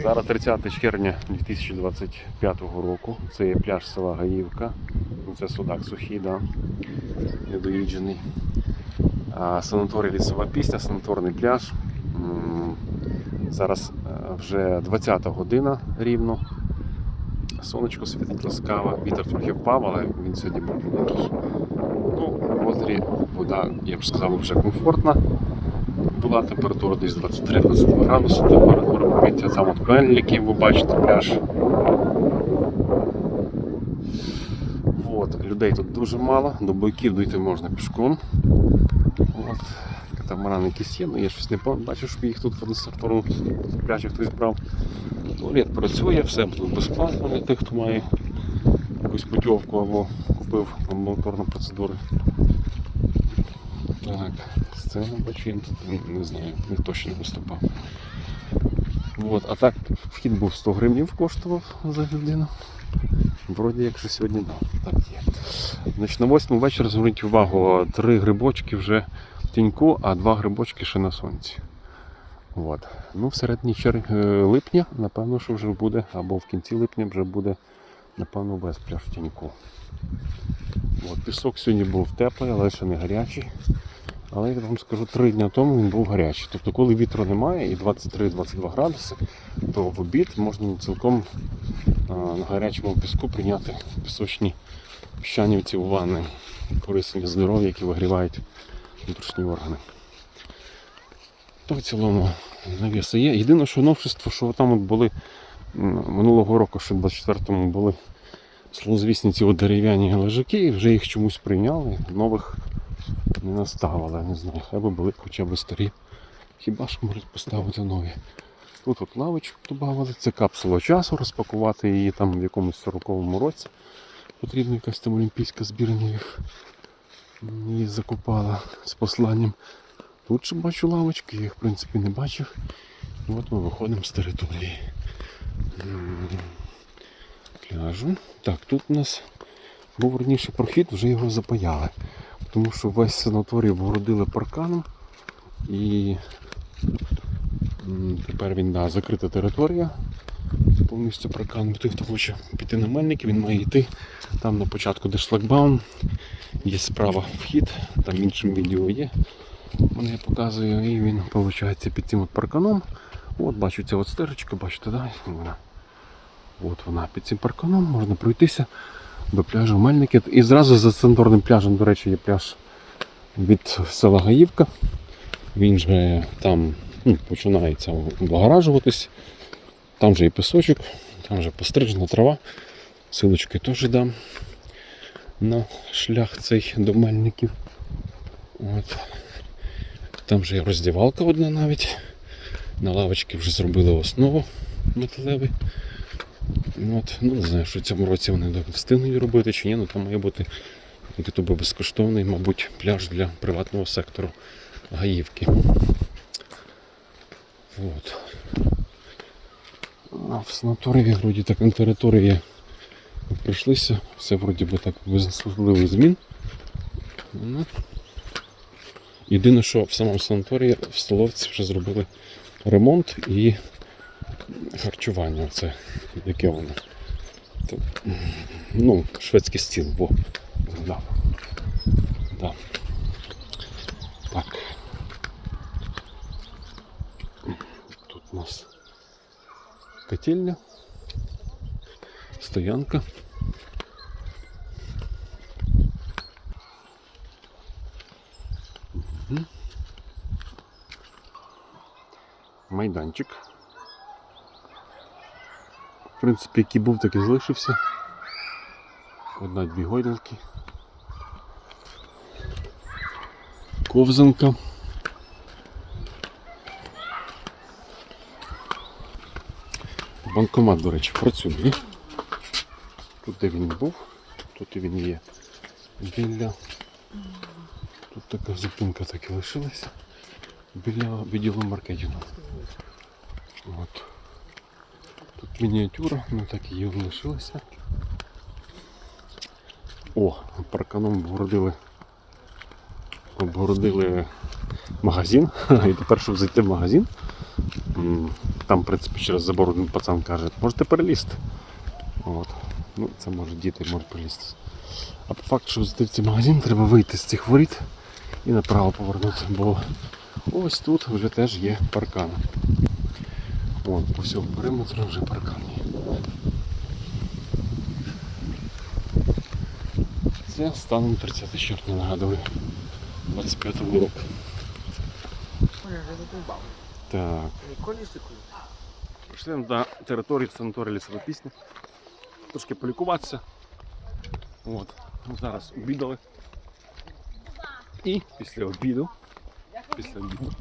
Зараз 30 червня 2025 року. Це є пляж села Гаївка. Ну, Це судак сухий, да? недоїджений. Санаторій лісова пісня, санаторний пляж. Зараз е, вже 20 година рівно. Сонечко світить ласкаво, вітер трохи впав, але він сьогодні був. Ну, в озері вода, я б сказав, вже комфортна. Була температура десь 23-22 градуси, температура повітря, там от Куель, який ви бачите, пляж. От, людей тут дуже мало, до бойків дойти можна пішком. От, катамаран якийсь є, ну я щось не бачу, щоб їх тут одну сторону пляжі хтось брав. Туалет працює, все тут безплатно для тих, хто має якусь путівку або купив амбулаторну процедуру. Так, сцена бачу, не знаю, не точно виступав. От, а так, вхід був 100 гривень коштував за людину. Вроді як же сьогодні дав. Так є. Значить, на 8 вечора зверніть увагу, три грибочки вже в тіньку, а два грибочки ще на сонці. От. Ну, в середині чер... е, липня, напевно, що вже буде, або в кінці липня вже буде, напевно, весь пляж в тіньку. От, пісок сьогодні був теплий, але ще не гарячий. Але я вам скажу, три дні тому він був гарячий. Тобто, коли вітру немає і 23-22 градуси, то в обід можна цілком на гарячому піску прийняти пісочні піщанівці у ванни, корисні здоров'я, які вигрівають внутрішні органи. То в цілому навіси є. Єдине, що новшество, що там от були минулого року, що в 24-му були слозвісні ці дерев'яні лежаки, вже їх чомусь прийняли, нових не наставили, не знаю, би були хоча б старі. Хіба ж можуть поставити нові. Тут от лавочку додали, це капсула часу, розпакувати її там в якомусь 40-му році. Потрібна якась там олімпійська збірна їх її закупала з посланням. Тут ще бачу лавочки, я їх в принципі не бачив. І от ми виходимо з території пляжу. Так, тут у нас був раніше прохід, вже його запаяли. Тому що весь санаторій обгородили парканом і тепер він да, закрита територія. Повністю паркан. Той, хто хоче піти на мельники, він має йти. Там на початку де шлагбаум, є справа вхід, там в іншому відео є. Мене я показую, і він виходить під цим от парканом. От бачу ця от стежечка, бачите, да? От вона під цим парканом, можна пройтися до пляжу Мельники. І зразу за центральним пляжем, до речі, є пляж від села Гаївка. Він вже там ну, починається облагоражуватись. Там вже і пісочок, там вже пострижена трава. Силочки теж дам на шлях цей до Мельників. От. Там вже є роздівалка одна навіть. На лавочці вже зробили основу металевий. От, ну, не знаю, що в цьому році вони встигнуть робити чи ні, ну там має бути би безкоштовний, мабуть, пляж для приватного сектору Гаївки. От. А в санаторії вроді так на території прийшлися, все вроді би так без особливих змін. Ну, Єдине, що в самому санаторії в столовці вже зробили ремонт і харчування. Це яке воно. То, ну, шведський стіл, во. згадав. Да. Так. Тут у нас котельня, стоянка. Майданчик. Принципі, який був, так і залишився. Одна-дві гойдалки. Ковзанка. Банкомат, до речі, працює. Тут де він був, тут і він є. Біля. Тут така зупинка так і лишилася. Біля відділу маркетингу. От. Мініатюра, ну так її лишилася. О, парканом обгородили. Обгородили магазин. І тепер, щоб зайти в магазин, Там, в принципі, через забор один пацан каже, можете перелізти. От. Ну, це може діти можуть перелізти. А по факту, щоб зайти в цей магазин, треба вийти з цих воріт і направо повернути, бо ось тут вже теж є паркан. Вон, по всьому периметру вже паркан є. Це станом 30 червня, нагадую. 25 року. Так. Прийшли на територію санаторію лісова пісня. Трошки полікуватися. От. Зараз обідали. І після обіду. Після обіду.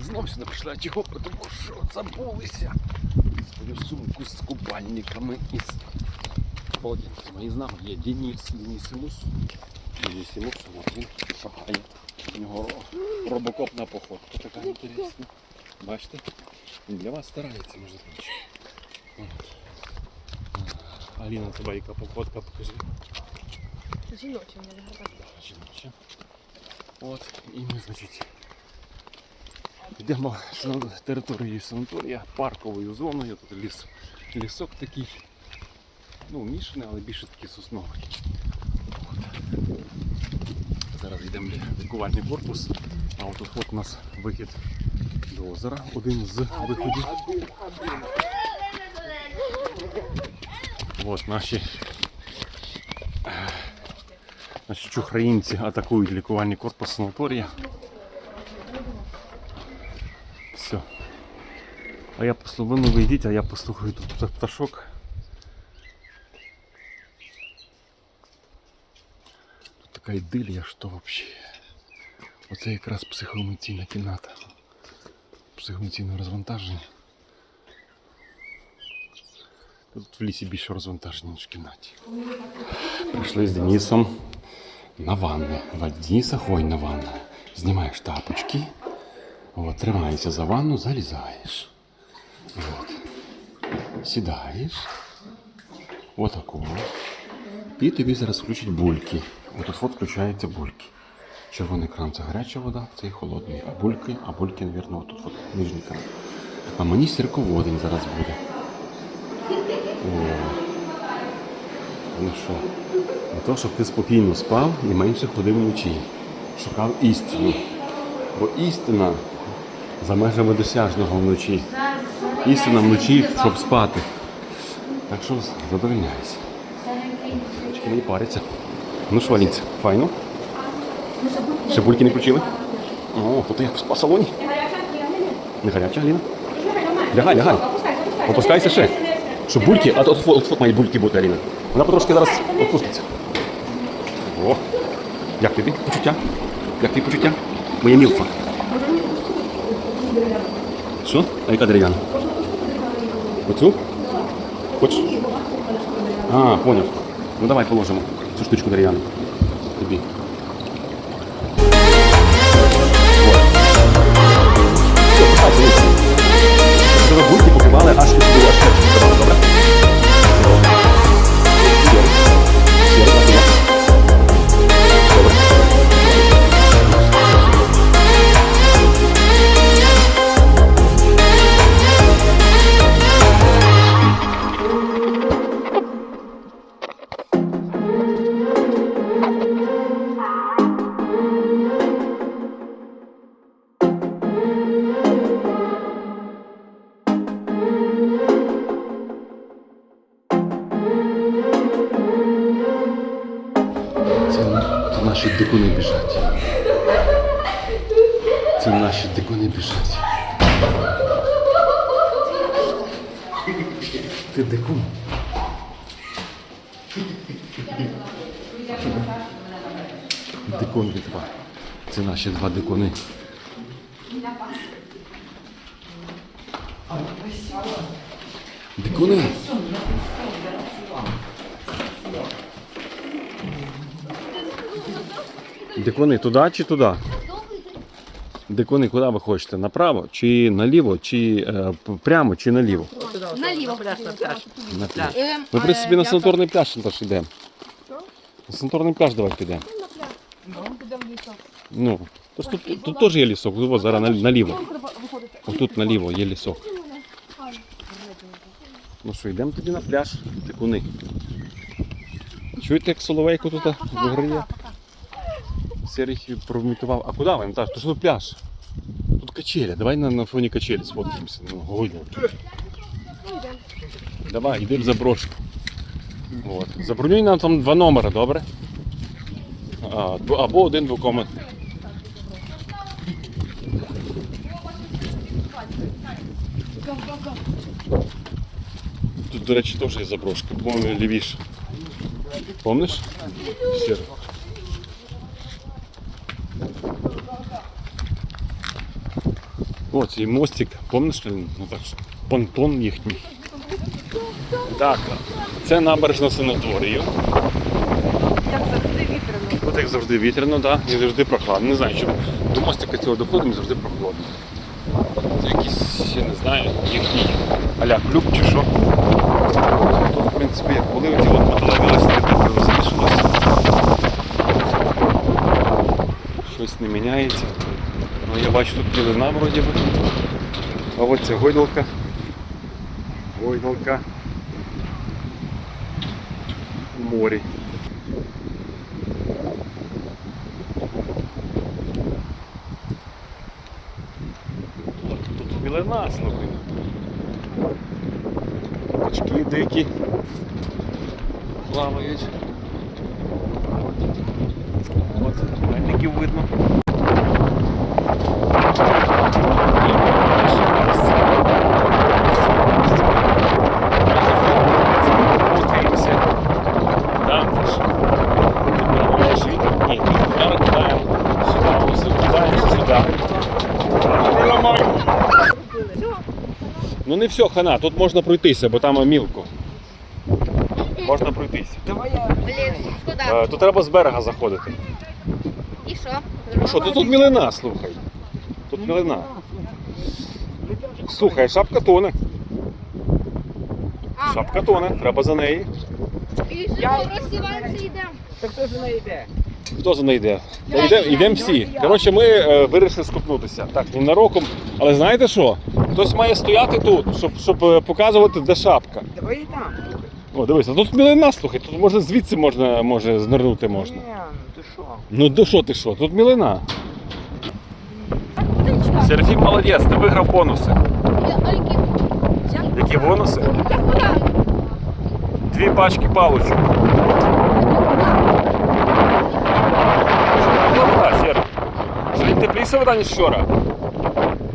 Знов сюди прийшла чого, тому що забулися. Свою сумку з купальниками і з полотенцями. І з нами є Денис, Денисимус. Денисимус, от він шагає. У нього ро- робокопна походка така інтересна. Бачите? Він для вас старається, може. От. Аліна, тебе яка походка, покажи. Жіночі не гарбати. Жіноча. От, і ми, значить, йдемо на територію санаторія парковою зоною. Тут ліс, лісок такий. Ну, мішаний, але більше такий сосновий. От. Зараз йдемо в лікувальний корпус. А от тут от у нас вихід до озера, один з виходів. От наші, е, наші чухраїнці атакують лікувальний корпус санаторія. Все. А я послухаю, ви вийдіть, а я послухаю тут пташок. Тут така ідилія, що взагалі. Оце якраз психоемоційна кімната. Психоемоційне розвантаження. Тут в лісі більше розвантаження, ніж в кімнаті. Прийшли з Денисом на ванни. В Дениса ходь на ванну. Знімаєш тапочки. От, тримаєшся за ванну, залізаєш. От. Сідаєш. Отако. І тобі зараз включать бульки. Отут от включаються бульки. Червоний кран це гаряча вода, це і холодний. А бульки, а бульки, мабуть, отут от нижній кран. А мені сірководень зараз буде. О. Ну що, на те, щоб ти спокійно спав і менше ходив вночі. Шукав істину. Бо істина за межами досяжного вночі. Істина вночі, щоб спати. Так що задовольняйся. Дівчатки не паряться. Ну що, Алінця, файно? Ще бульки не включили? О, тут як в спа-салоні. Не гаряча, Аліна? Лягай, лягай. Опускайся ще. Щоб бульки, а тут от, от мають бульки бути, Аліна. Вона потрошки зараз опуститься. О, як тобі почуття? Як тобі почуття? Моя мілфа. Що? А яка дерев'яна? Оцю? Хочеш? А, поняв. Ну давай положимо цю штучку дерев'яну. Тобі. Пускай, ви покривали аж аж Дикун два. Це наші два дикуни. Дикуни. Дикуни туди чи туди? Дикуни, куди ви хочете? Направо чи наліво, чи е, прямо, чи наліво? Наліво. Пляж на пляж. На пляж. Ми, в принципі, на е, санаторний пляж теж йдемо. На санаторний пляж давай підемо. Ну, тож тут, тут теж є лісок. Ось зараз на- наліво. Ось тут наліво є лісок. Ну що, йдемо тоді на пляж, тикуни. Чуєте, як соловейко тут виграє? Серій промітував. А куди ви, Наташ? То що тут пляж? Тут качеля. Давай на, на фоні качелі сфоткаємося. Ну, гойдно. Давай, йди в заброшку. От. Забронюй нам там два номери, добре? А, або один двокомнатний. Тут, до речі, теж є заброшка, по-моєму, лівіше. Помниш? Сіро. О, цей мостик, помниш, ну так, понтон їхній. Так, це набережна санаторію. Як завжди вітряно. Тут як завжди вітряно, да, і завжди прохладно. Не знаю, що до мостика цього доходимо, завжди прохладно. Це якийсь, я не знаю, їхній аля клуб чи що. Тут, в принципі, як були оці от металеві листи, так. Щось не міняється. Ну, я бачу тут білина вроді би. А от ця гойдалка. Гойдалка. Морі. Тут білина, слухай. Качки дикі плавають. От мельників видно. І місце. Фоткаємося. Там теж. Маєш вітер? Ні, зараз кидаємо сюди, ось кидаємося сюди. Ну не все, хана, тут можна пройтися, бо там мілко. Можна пройтися. Давай я. Блін, куди? Е, Тут треба з берега заходити. І що? Ну що, тут, тут мілина, слухай. Тут мілина. Слухай, шапка тоне. А, Шапка тоне, треба за неї. і що, розсіваємося йдемо. Так хто ж не йде? Хто за неї йде- Йдемо всі. Коротше, ми е, вирішили скупнутися. Так, ненароком. Але знаєте що? Хтось має стояти тут, щоб, щоб е, показувати, де шапка. Давай і там. О, дивися, тут мілина, слухай, тут може звідси можна, може знирнути можна. Ні, ну ти що? Ну до що ти що? Тут мілина. Серафім молодець, ти виграв бонуси. Які? Бонуси? Дві пачки палочок. Що вода, Сер? Сьогодні тепліша вода, ніж вчора?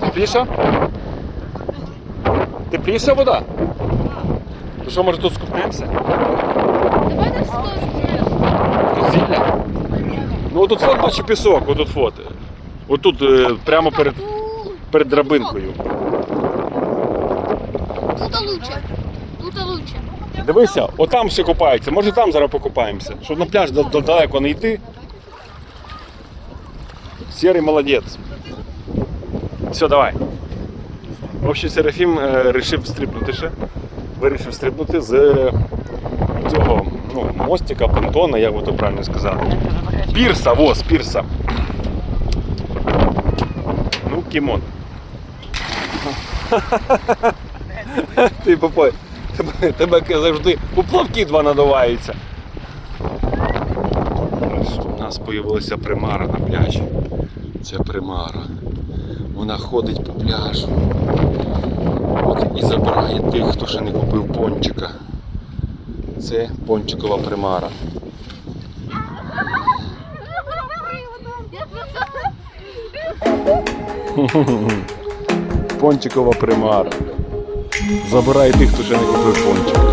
Тепліша? Тепліша вода? То що, може тут скупнемося? Давай на Тут зілля? Ну тут фот бачу пісок, отут фот. Отут е, прямо перед, перед драбинкою. Тут лучше. Тут лучше. Дивися, отам все купаються. Може там зараз покупаємося. Щоб на пляж дал- дал- далеко не йти. Серий молодець. Все, давай. В общем, Серафім е, вирішив стрибнути ще. Вирішив стрибнути з е, цього ну, мостика, понтона, як би то правильно сказати. Пірса, во, з пірса. Ну, кімон. Ти попой. Тебе, тебе завжди поплавки два надуваються. У нас з'явилася примара на пляжі. Це примара. Вона ходить по пляжу. І забирає тих, хто ще не купив пончика. Це пончикова примара. Пончикова примара. Забирає тих, хто ще не купив пончик.